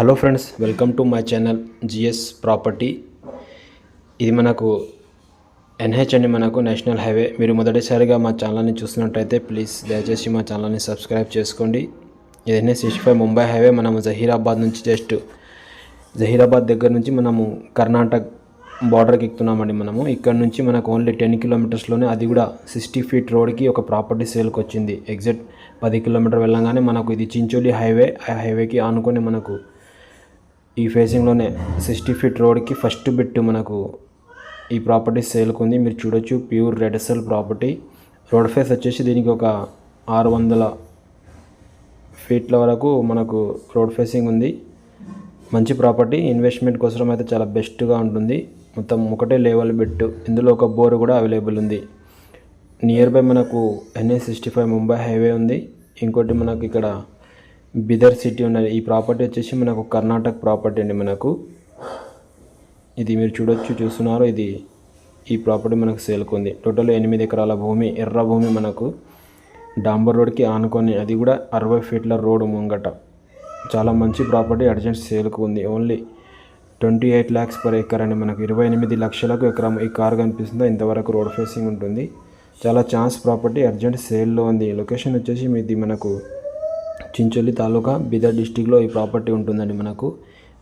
Hello friends welcome to my channel GS property. ఇది మనకు NH అండి మనకు నేషనల్ హైవే. మీరు మొదటిసారిగా మా ఛానల్ని చూసినట్టయితే ప్లీజ్ దయచేసి మా ఛానల్ని సబ్స్క్రైబ్ చేసుకోండి. ఇది NH sixty five Mumbai highway. మనము జహీరాబాద్ నుంచి జస్ట్ జహీరాబాద్ దగ్గర నుంచి మనము కర్ణాటక బార్డర్కి ఎక్కుతున్నామండి మనము. ఇక్కడ నుంచి మనకు ఓన్లీ టెన్ కిలోమీటర్స్లోనే అది కూడా సిక్స్టీ ఫీట్ రోడ్కి ఒక ప్రాపర్టీ సేల్కి వచ్చింది. ఎగ్జాక్ట్ పది కిలోమీటర్ వెళ్ళగానే మనకు ఇది చించోలి హైవే. ఆ హైవేకి ఆనుకొని మనకు ఈ ఫేసింగ్లోనే సిక్స్టీ ఫీట్ రోడ్కి ఫస్ట్ బిట్ మనకు ఈ ప్రాపర్టీ సేల్కి ఉంది మీరు చూడొచ్చు pure red soil property road face వచ్చేసి దీనికి ఒక ఆరు వందల ఫీట్ల వరకు మనకు రోడ్ ఫేసింగ్ ఉంది. మంచి ప్రాపర్టీ ఇన్వెస్ట్మెంట్ కోసం అయితే చాలా బెస్ట్గా ఉంటుంది. మొత్తం ఒకటే లెవెల్ బిట్టు ఇందులో ఒక బోర్ కూడా అవైలబుల్ ఉంది. నియర్ బై మనకు NH sixty five Mumbai highway ఉంది. ఇంకోటి మనకు ఇక్కడ బిదర్ సిటీ ఉన్నది. ఈ ప్రాపర్టీ వచ్చేసి మనకు కర్ణాటక ప్రాపర్టీ అండి మనకు. ఇది మీరు చూడొచ్చు చూస్తున్నారు. ఇది ఈ ప్రాపర్టీ మనకు సేల్కి ఉంది టోటల్ ఎనిమిది ఎకరాల భూమి ఎర్ర భూమి మనకు. డాంబర్ రోడ్కి ఆనుకొని అది కూడా అరవై ఫీట్ల రోడ్ ముంగట. చాలా మంచి ప్రాపర్టీ అర్జెంట్ సేల్కు ఉంది only twenty eight lakhs per acre అని మనకు. ఇరవై ఎనిమిది లక్షలకు ఎకరం ఈ కార్ కనిపిస్తుందో. ఇంతవరకు రోడ్ ఫేసింగ్ ఉంటుంది. చాలా ఛాన్స్ ప్రాపర్టీ అర్జెంట్ సేల్లో ఉంది. లొకేషన్ వచ్చేసి మీది మనకు చించోలి తాలూకా బీదర్ డిస్టిక్లో ఈ ప్రాపర్టీ ఉంటుందండి మనకు.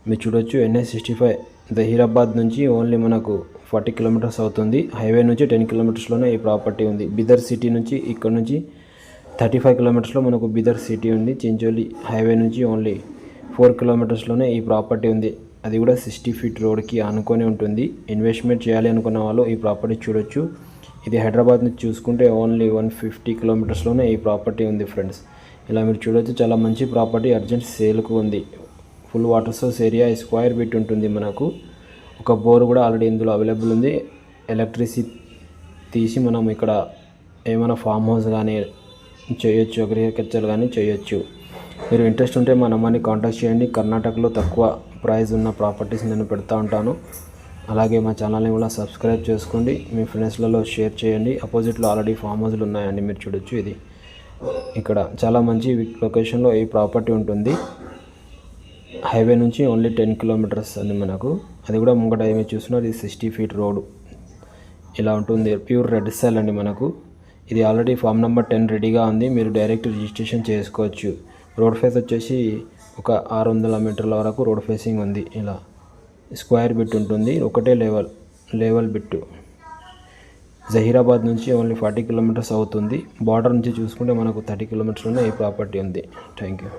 మీరు చూడొచ్చు ఎన్ఎస్ సిక్స్టీ ఫైవ్ దహీరాబాద్ నుంచి ఓన్లీ మనకు ఫార్టీ కిలోమీటర్స్ అవుతుంది. హైవే నుంచి టెన్ కిలోమీటర్స్లోనే ఈ ప్రాపర్టీ ఉంది. బిదర్ సిటీ నుంచి ఇక్కడ నుంచి థర్టీ ఫైవ్ కిలోమీటర్స్లో మనకు బిదర్ సిటీ ఉంది. చించోలి హైవే నుంచి ఓన్లీ ఫోర్ కిలోమీటర్స్లోనే ఈ ప్రాపర్టీ ఉంది. అది కూడా సిక్స్టీ ఫీట్ రోడ్కి ఆనుకొని ఉంటుంది. ఇన్వెస్ట్మెంట్ చేయాలి అనుకున్న వాళ్ళు ఈ ప్రాపర్టీ చూడొచ్చు. ఇది హైదరాబాద్ నుంచి చూసుకుంటే ఓన్లీ వన్ ఫిఫ్టీ కిలోమీటర్స్లోనే ఈ ప్రాపర్టీ ఉంది ఫ్రెండ్స్. ఇలా మీరు చూడవచ్చు చాలా మంచి ప్రాపర్టీ అర్జెంట్ సేల్కు ఉంది. Full water source area square feet ఉంటుంది మనకు. ఒక బోర్ కూడా ఆల్రెడీ ఇందులో అవైలబుల్ ఉంది. ఎలక్ట్రిసిటీ తీసి మనం ఇక్కడ ఏమైనా ఫామ్ హౌస్ కానీ చేయొచ్చు అగ్రికల్చర్ కానీ చేయొచ్చు. మీరు ఇంట్రెస్ట్ ఉంటే మా నెంబర్ని కాంటాక్ట్ చేయండి. కర్ణాటకలో తక్కువ ప్రైస్ ఉన్న ప్రాపర్టీస్ నేను పెడతా ఉంటాను. అలాగే మా ఛానల్ని కూడా సబ్స్క్రైబ్ చేసుకోండి. మీ ఫ్రెండ్స్లలో షేర్ చేయండి. అపోజిట్లో ఆల్రెడీ ఫామ్ హౌస్లు ఉన్నాయండి మీరు చూడొచ్చు ఇది. ఇక్కడ చాలా మంచి లొకేషన్లో ఈ ప్రాపర్టీ ఉంటుంది. హైవే నుంచి ఓన్లీ టెన్ కిలోమీటర్స్ అండి మనకు. అది కూడా ముంగట ఏమి చూస్తున్నారు ఇది సిక్స్టీ ఫీట్ రోడ్ ఇలా ఉంటుంది. ప్యూర్ రెడ్ సెల్ అండి మనకు. ఇది ఆల్రెడీ ఫామ్ నెంబర్ టెన్ రెడీగా ఉంది. మీరు డైరెక్ట్ రిజిస్ట్రేషన్ చేసుకోవచ్చు. రోడ్ ఫేస్ వచ్చేసి ఒక ఆరు వందల మీటర్ల వరకు రోడ్ ఫేసింగ్ ఉంది. ఇలా స్క్వేర్ బిట్ ఉంటుంది. ఒకటే లెవెల్ లెవెల్ బిట్టు జహీరాబాద్ నుంచి ఓన్లీ ఫార్టీ కిలోమీటర్స్ అవుతుంది. బార్డర్ నుంచి చూసుకుంటే మనకు థర్టీ కిలోమీటర్స్లోనే ఈ ప్రాపర్టీ ఉంది. Thank you